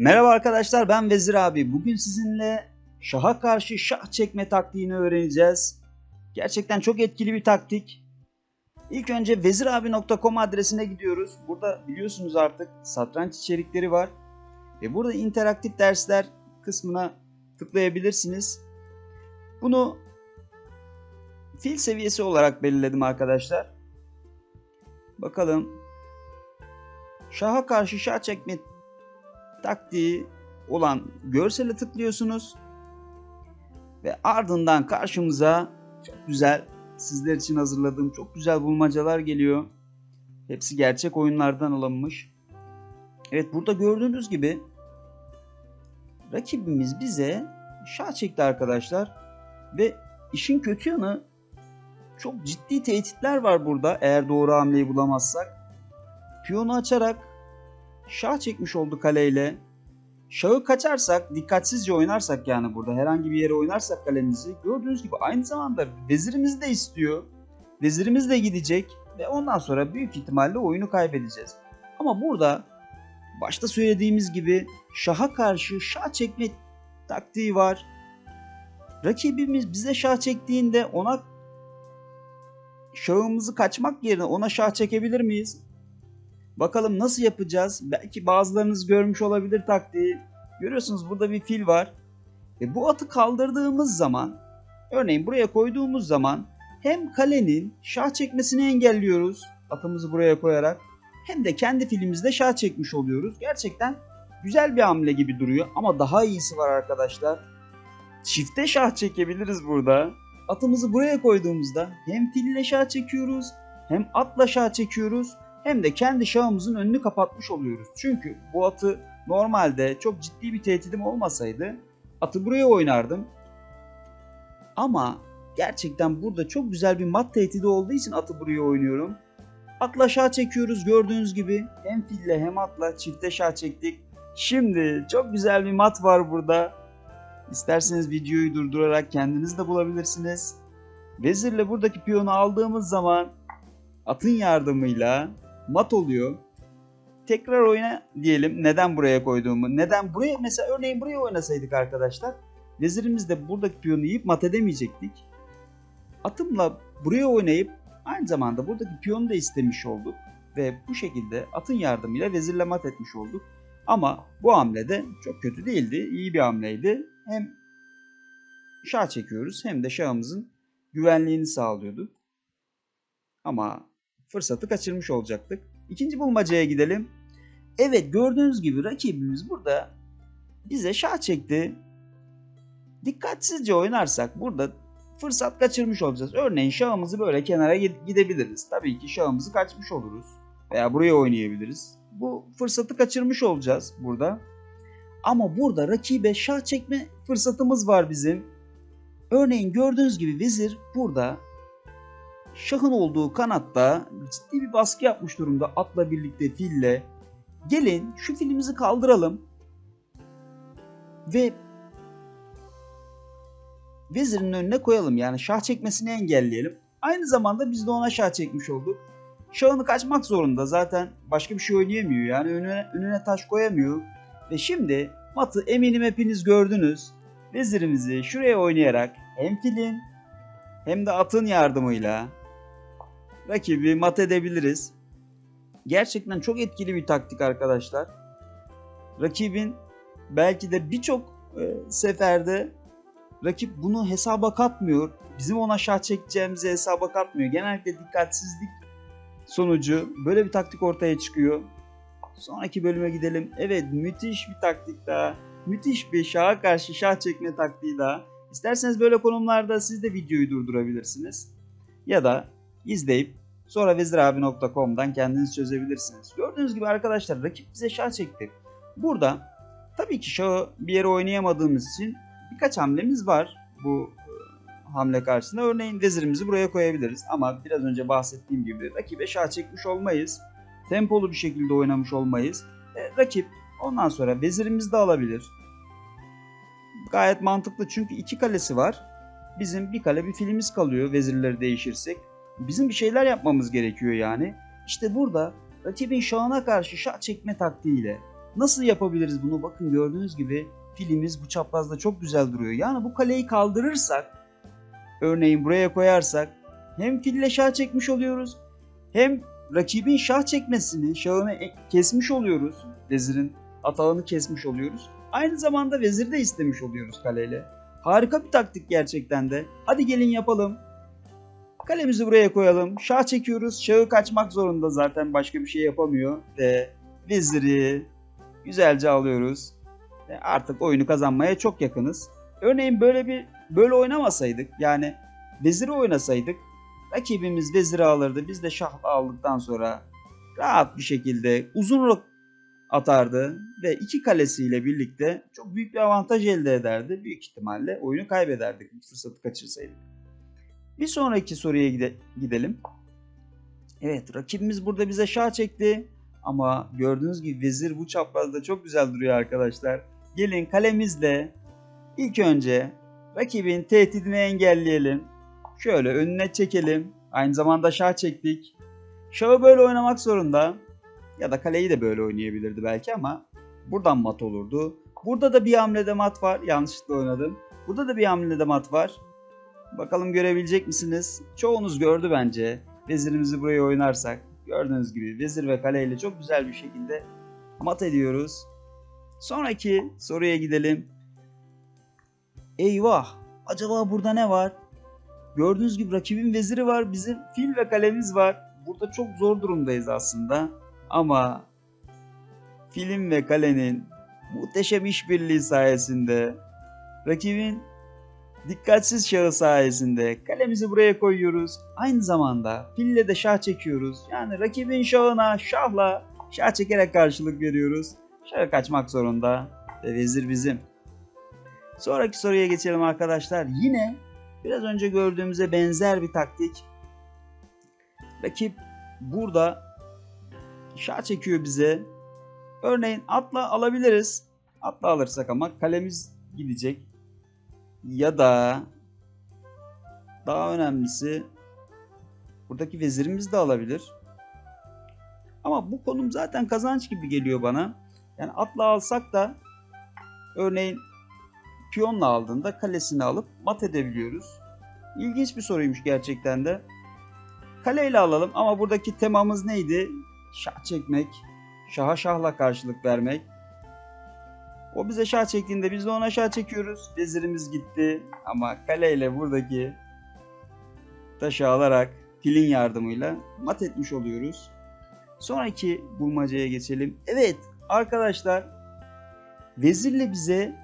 Merhaba arkadaşlar ben Vezir abi. Bugün sizinle şaha karşı şah çekme taktiğini öğreneceğiz. Gerçekten çok etkili bir taktik. İlk önce vezirabi.com adresine gidiyoruz. Burada biliyorsunuz artık satranç içerikleri var. Ve burada interaktif dersler kısmına tıklayabilirsiniz. Bunu fil seviyesi olarak belirledim arkadaşlar. Bakalım. Şaha karşı şah çekme taktiği olan görsele tıklıyorsunuz. Ve ardından karşımıza çok güzel sizler için hazırladığım çok güzel bulmacalar geliyor. Hepsi gerçek oyunlardan alınmış. Evet burada gördüğünüz gibi rakibimiz bize şah çekti arkadaşlar. Ve işin kötü yanı çok ciddi tehditler var burada eğer doğru hamleyi bulamazsak. Piyonu açarak şah çekmiş oldu kaleyle. Şahı kaçarsak, dikkatsizce oynarsak yani burada herhangi bir yere oynarsak kalemizi gördüğünüz gibi aynı zamanda vezirimiz de istiyor. Vezirimiz de gidecek ve ondan sonra büyük ihtimalle oyunu kaybedeceğiz. Ama burada başta söylediğimiz gibi şaha karşı şah çekme taktiği var. Rakibimiz bize şah çektiğinde ona şahımızı kaçmak yerine ona şah çekebilir miyiz? Bakalım nasıl yapacağız? Belki bazılarınız görmüş olabilir taktiği. Görüyorsunuz burada bir fil var. Ve bu atı kaldırdığımız zaman, örneğin buraya koyduğumuz zaman hem kalenin şah çekmesini engelliyoruz atımızı buraya koyarak hem de kendi filimizde şah çekmiş oluyoruz. Gerçekten güzel bir hamle gibi duruyor ama daha iyisi var arkadaşlar. Çifte şah çekebiliriz burada. Atımızı buraya koyduğumuzda hem fille şah çekiyoruz hem atla şah çekiyoruz hem de kendi şahımızın önünü kapatmış oluyoruz. Çünkü bu atı normalde çok ciddi bir tehditim olmasaydı atı buraya oynardım. Ama gerçekten burada çok güzel bir mat tehdidi olduğu için atı buraya oynuyorum. Atla şah çekiyoruz gördüğünüz gibi. Hem fille hem atla çifte şah çektik. Şimdi çok güzel bir mat var burada. İsterseniz videoyu durdurarak kendiniz de bulabilirsiniz. Vezirle buradaki piyonu aldığımız zaman atın yardımıyla mat oluyor. Tekrar oyna diyelim neden buraya koyduğumu. Neden buraya mesela örneğin buraya oynasaydık arkadaşlar. Vezirimiz de buradaki piyonu yiyip mat edemeyecektik. Atımla buraya oynayıp aynı zamanda buradaki piyonu da istemiş olduk. Ve bu şekilde atın yardımıyla vezirle mat etmiş olduk. Ama bu hamle de çok kötü değildi. iyi bir hamleydi. Hem şah çekiyoruz hem de şahımızın güvenliğini sağlıyordu. Ama fırsatı kaçırmış olacaktık. İkinci bulmacaya gidelim. Evet gördüğünüz gibi rakibimiz burada bize şah çekti. Dikkatsizce oynarsak burada fırsat kaçırmış olacağız. Örneğin şahımızı böyle kenara gidebiliriz. Tabii ki şahımızı kaçmış oluruz. Veya buraya oynayabiliriz. Bu fırsatı kaçırmış olacağız burada. Ama burada rakibe şah çekme fırsatımız var bizim. Örneğin gördüğünüz gibi vezir burada şahın olduğu kanatta ciddi bir baskı yapmış durumda atla birlikte fille. Gelin şu filimizi kaldıralım ve vezirin önüne koyalım yani şah çekmesini engelleyelim. Aynı zamanda biz de ona şah çekmiş olduk. Şahını kaçmak zorunda zaten başka bir şey oynayamıyor yani önüne, önüne taş koyamıyor. Ve şimdi matı eminim hepiniz gördünüz. Vezirimizi şuraya oynayarak hem filin hem de atın yardımıyla rakibi mat edebiliriz. Gerçekten çok etkili bir taktik arkadaşlar. Rakibin belki de birçok e, seferde rakip bunu hesaba katmıyor. Bizim ona şah çekeceğimizi hesaba katmıyor. Genellikle dikkatsizlik sonucu böyle bir taktik ortaya çıkıyor. Sonraki bölüme gidelim. Evet müthiş bir taktik daha. Müthiş bir şaha karşı şah çekme taktiği daha. İsterseniz böyle konumlarda siz de videoyu durdurabilirsiniz. Ya da izleyip sonra vezirabi.com'dan kendiniz çözebilirsiniz. Gördüğünüz gibi arkadaşlar rakip bize şah çekti. Burada tabii ki şahı bir yere oynayamadığımız için birkaç hamlemiz var bu e, hamle karşısında. Örneğin vezirimizi buraya koyabiliriz ama biraz önce bahsettiğim gibi rakibe şah çekmiş olmayız. Tempolu bir şekilde oynamış olmayız. E, rakip ondan sonra vezirimizi de alabilir. Gayet mantıklı çünkü iki kalesi var. Bizim bir kale bir filimiz kalıyor vezirleri değişirsek. Bizim bir şeyler yapmamız gerekiyor yani. İşte burada rakibin şahına karşı şah çekme taktiğiyle Nasıl yapabiliriz bunu? Bakın gördüğünüz gibi filimiz bu çaprazda çok güzel duruyor. Yani bu kaleyi kaldırırsak örneğin buraya koyarsak hem fille şah çekmiş oluyoruz hem rakibin şah çekmesini, şahını kesmiş oluyoruz. Vezirin atağını kesmiş oluyoruz. Aynı zamanda vezir de istemiş oluyoruz kaleyle. Harika bir taktik gerçekten de. Hadi gelin yapalım. Kalemizi buraya koyalım. Şah çekiyoruz. Şahı kaçmak zorunda zaten başka bir şey yapamıyor. Ve veziri güzelce alıyoruz. Ve artık oyunu kazanmaya çok yakınız. Örneğin böyle bir böyle oynamasaydık yani veziri oynasaydık rakibimiz veziri alırdı. Biz de şah aldıktan sonra rahat bir şekilde uzun atardı ve iki kalesiyle birlikte çok büyük bir avantaj elde ederdi. Büyük ihtimalle oyunu kaybederdik fırsatı kaçırsaydık. Bir sonraki soruya gide- gidelim. Evet rakibimiz burada bize şah çekti. Ama gördüğünüz gibi vezir bu çaprazda çok güzel duruyor arkadaşlar. Gelin kalemizle ilk önce rakibin tehdidini engelleyelim. Şöyle önüne çekelim. Aynı zamanda şah çektik. Şahı böyle oynamak zorunda. Ya da kaleyi de böyle oynayabilirdi belki ama buradan mat olurdu. Burada da bir hamlede mat var. Yanlışlıkla oynadım. Burada da bir hamlede mat var. Bakalım görebilecek misiniz? Çoğunuz gördü bence. Vezirimizi buraya oynarsak. Gördüğünüz gibi vezir ve kaleyle çok güzel bir şekilde mat ediyoruz. Sonraki soruya gidelim. Eyvah! Acaba burada ne var? Gördüğünüz gibi rakibin veziri var. Bizim fil ve kalemiz var. Burada çok zor durumdayız aslında. Ama film ve kalenin muhteşem işbirliği sayesinde rakibin dikkatsiz şahı sayesinde kalemizi buraya koyuyoruz. Aynı zamanda fille de şah çekiyoruz. Yani rakibin şahına şahla şah çekerek karşılık veriyoruz. Şahı kaçmak zorunda ve vezir bizim. Sonraki soruya geçelim arkadaşlar. Yine biraz önce gördüğümüze benzer bir taktik. Rakip burada şah çekiyor bize. Örneğin atla alabiliriz. Atla alırsak ama kalemiz gidecek. Ya da daha önemlisi buradaki vezirimiz de alabilir. Ama bu konum zaten kazanç gibi geliyor bana. Yani atla alsak da örneğin piyonla aldığında kalesini alıp mat edebiliyoruz. İlginç bir soruymuş gerçekten de. Kaleyle alalım ama buradaki temamız neydi? Şah çekmek, şaha şahla karşılık vermek. O bize şah çektiğinde biz de ona şah çekiyoruz. Vezirimiz gitti ama kaleyle buradaki taşı alarak filin yardımıyla mat etmiş oluyoruz. Sonraki bulmacaya geçelim. Evet arkadaşlar vezirle bize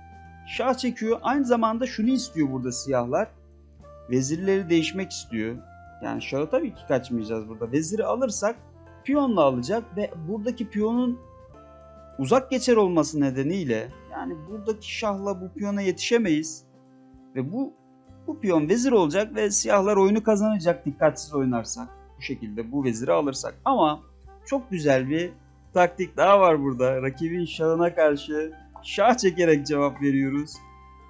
şah çekiyor. Aynı zamanda şunu istiyor burada siyahlar. Vezirleri değişmek istiyor. Yani şahı tabii ki kaçmayacağız burada. Veziri alırsak piyonla alacak ve buradaki piyonun uzak geçer olması nedeniyle yani buradaki şahla bu piyona yetişemeyiz. Ve bu bu piyon vezir olacak ve siyahlar oyunu kazanacak dikkatsiz oynarsak. Bu şekilde bu veziri alırsak. Ama çok güzel bir taktik daha var burada. Rakibin şahına karşı şah çekerek cevap veriyoruz.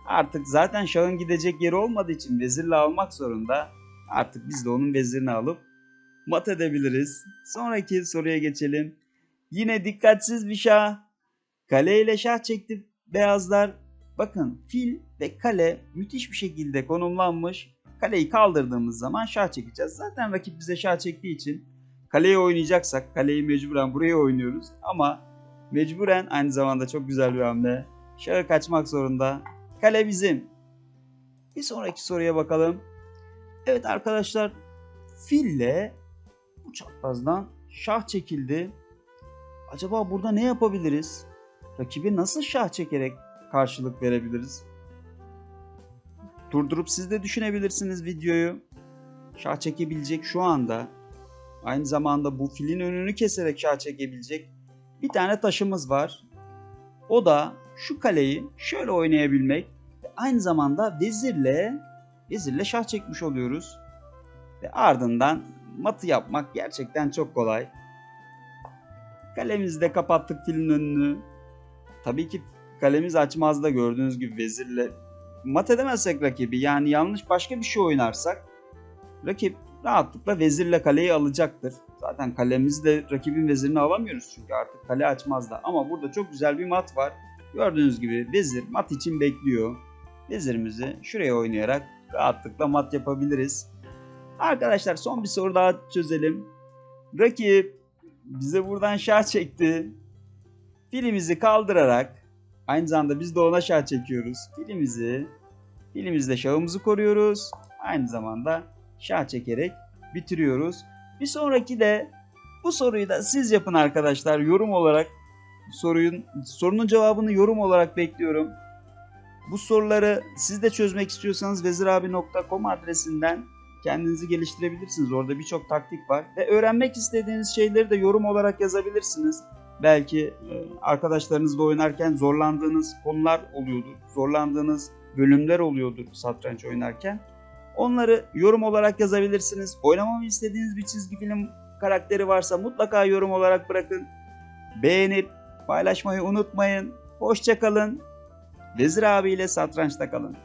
Artık zaten şahın gidecek yeri olmadığı için vezirle almak zorunda. Artık biz de onun vezirini alıp mat edebiliriz. Sonraki soruya geçelim. Yine dikkatsiz bir şah. Kale ile şah çekti beyazlar. Bakın fil ve kale müthiş bir şekilde konumlanmış. Kaleyi kaldırdığımız zaman şah çekeceğiz. Zaten rakip bize şah çektiği için kaleye oynayacaksak kaleyi mecburen buraya oynuyoruz. Ama mecburen aynı zamanda çok güzel bir hamle. Şahı kaçmak zorunda. Kale bizim. Bir sonraki soruya bakalım. Evet arkadaşlar fille bu çaprazdan şah çekildi. Acaba burada ne yapabiliriz? Rakibe nasıl şah çekerek karşılık verebiliriz? Durdurup siz de düşünebilirsiniz videoyu. Şah çekebilecek şu anda. Aynı zamanda bu filin önünü keserek şah çekebilecek bir tane taşımız var. O da şu kaleyi şöyle oynayabilmek ve aynı zamanda vezirle vezirle şah çekmiş oluyoruz. Ve ardından matı yapmak gerçekten çok kolay. Kalemizi de kapattık filin önünü. Tabii ki kalemiz açmazda gördüğünüz gibi vezirle mat edemezsek rakibi yani yanlış başka bir şey oynarsak rakip rahatlıkla vezirle kaleyi alacaktır. Zaten kalemizle rakibin vezirini alamıyoruz çünkü artık kale açmaz da. Ama burada çok güzel bir mat var. Gördüğünüz gibi vezir mat için bekliyor. Vezirimizi şuraya oynayarak rahatlıkla mat yapabiliriz. Arkadaşlar son bir soru daha çözelim. Rakip bize buradan şah çekti. Filimizi kaldırarak aynı zamanda biz de ona şah çekiyoruz. Filimizi filimizde şahımızı koruyoruz. Aynı zamanda şah çekerek bitiriyoruz. Bir sonraki de bu soruyu da siz yapın arkadaşlar yorum olarak soruyun sorunun cevabını yorum olarak bekliyorum. Bu soruları siz de çözmek istiyorsanız vezirabi.com adresinden kendinizi geliştirebilirsiniz. Orada birçok taktik var ve öğrenmek istediğiniz şeyleri de yorum olarak yazabilirsiniz. Belki e, arkadaşlarınızla oynarken zorlandığınız konular oluyordur. Zorlandığınız bölümler oluyordur satranç oynarken. Onları yorum olarak yazabilirsiniz. Oynamamı istediğiniz bir çizgi film karakteri varsa mutlaka yorum olarak bırakın. Beğenip paylaşmayı unutmayın. Hoşçakalın. Vezir abiyle satrançta kalın.